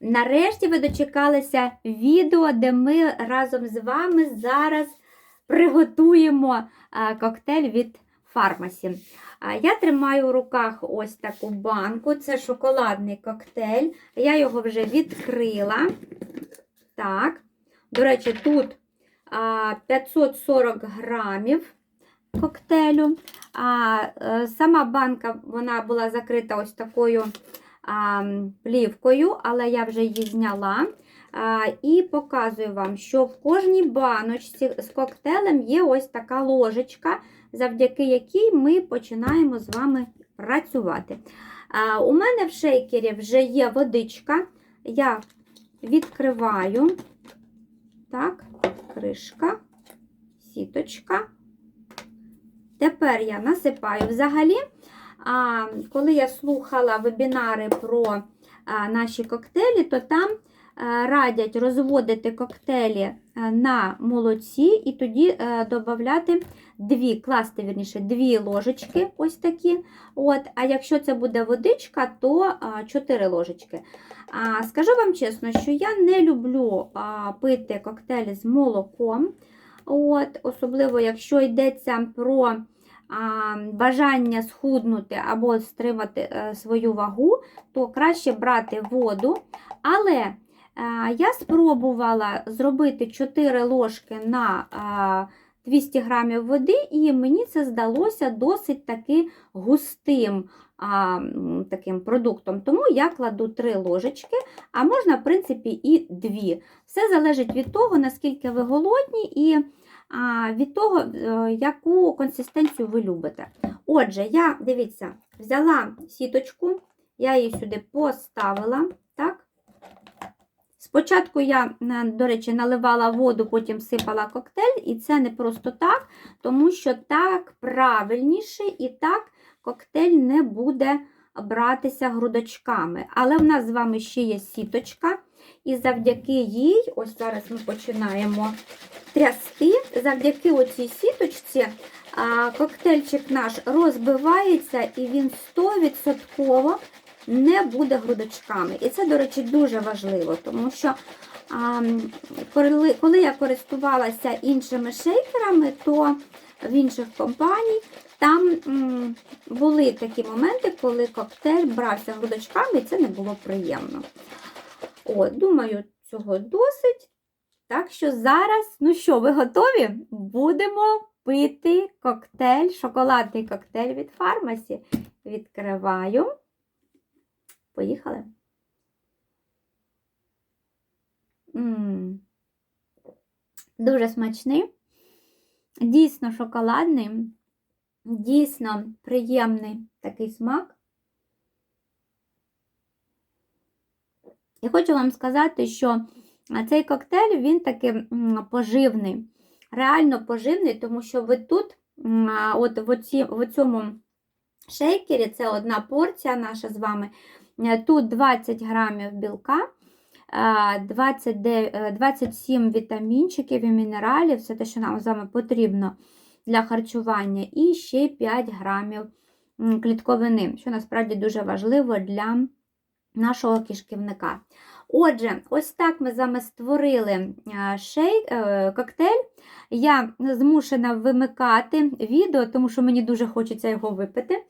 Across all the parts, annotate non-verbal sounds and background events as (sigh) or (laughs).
Нарешті ви дочекалися відео, де ми разом з вами зараз приготуємо коктейль від фармасі. Я тримаю в руках ось таку банку. Це шоколадний коктейль. Я його вже відкрила. Так. До речі, тут 540 грамів коктейлю. Е, Сама банка вона була закрита ось такою плівкою, але я вже її зняла. І показую вам, що в кожній баночці з коктейлем є ось така ложечка, завдяки якій ми починаємо з вами працювати. У мене в шейкері вже є водичка. Я відкриваю. Так, кришка, сіточка. Тепер я насипаю. Взагалі, коли я слухала вебінари про наші коктейлі, то там а, радять розводити коктейлі на молоці і тоді а, додати дві, класти, вірніше, дві ложечки, ось такі. От, А якщо це буде водичка, то 4 ложечки. А, Скажу вам чесно, що я не люблю пити коктейлі з молоком. От, Особливо, якщо йдеться про бажання схуднути або стримати свою вагу, то краще брати воду. Але я спробувала зробити 4 ложки на 200 грамів води, і мені це здалося досить таки густим а, таким продуктом. Тому я кладу 3 ложечки, а можна, в принципі, і 2. Все залежить від того, наскільки ви голодні, і від того, е, яку консистенцію ви любите. Отже, я, дивіться, взяла сіточку, я її сюди поставила. так? Спочатку я, до речі, наливала воду, потім сипала коктейль, і це не просто так, тому що так правильніше і так коктейль не буде братися грудочками. Але в нас з вами ще є сіточка, і завдяки їй, ось зараз ми починаємо трясти, завдяки оцій сіточці коктейльчик наш розбивається і він 100% не буде грудочками. І це, до речі, дуже важливо, тому що коли, я користувалася іншими шейкерами, то в інших компаній там були такі моменти, коли коктейль брався грудочками, і це не було приємно. О, думаю, цього досить. Так що зараз, ну що, ви готові? Будемо пити коктейль, шоколадний коктейль від фармасі. Відкриваю. Поїхали. М. Дуже смачний, дійсно шоколадний, дійсно приємний такий смак. І хочу вам сказати, що цей коктейль він таки поживний, реально поживний, тому що ви тут, от в, оці, в цьому шейкері, це одна порція наша з вами. е, Тут 20 грамів білка, е, 29, е, 27 вітамінчиків і мінералів, все те, що нам з вами потрібно для харчування, і ще 5 грамів клітковини, що насправді дуже важливо для нашого кишківника. Отже, ось так ми з вами створили е, шей, е, коктейль. Я змушена вимикати відео, тому що мені дуже хочеться його випити.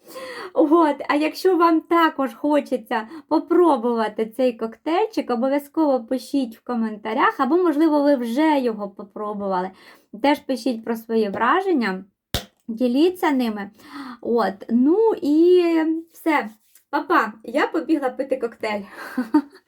От, а якщо вам також хочеться попробувати цей коктейльчик, обов'язково пишіть в коментарях, або, можливо, ви вже його попробували. Теж пишіть про свої враження, діліться ними. От, ну і все. Папа, я побігла пити коктейль. (laughs)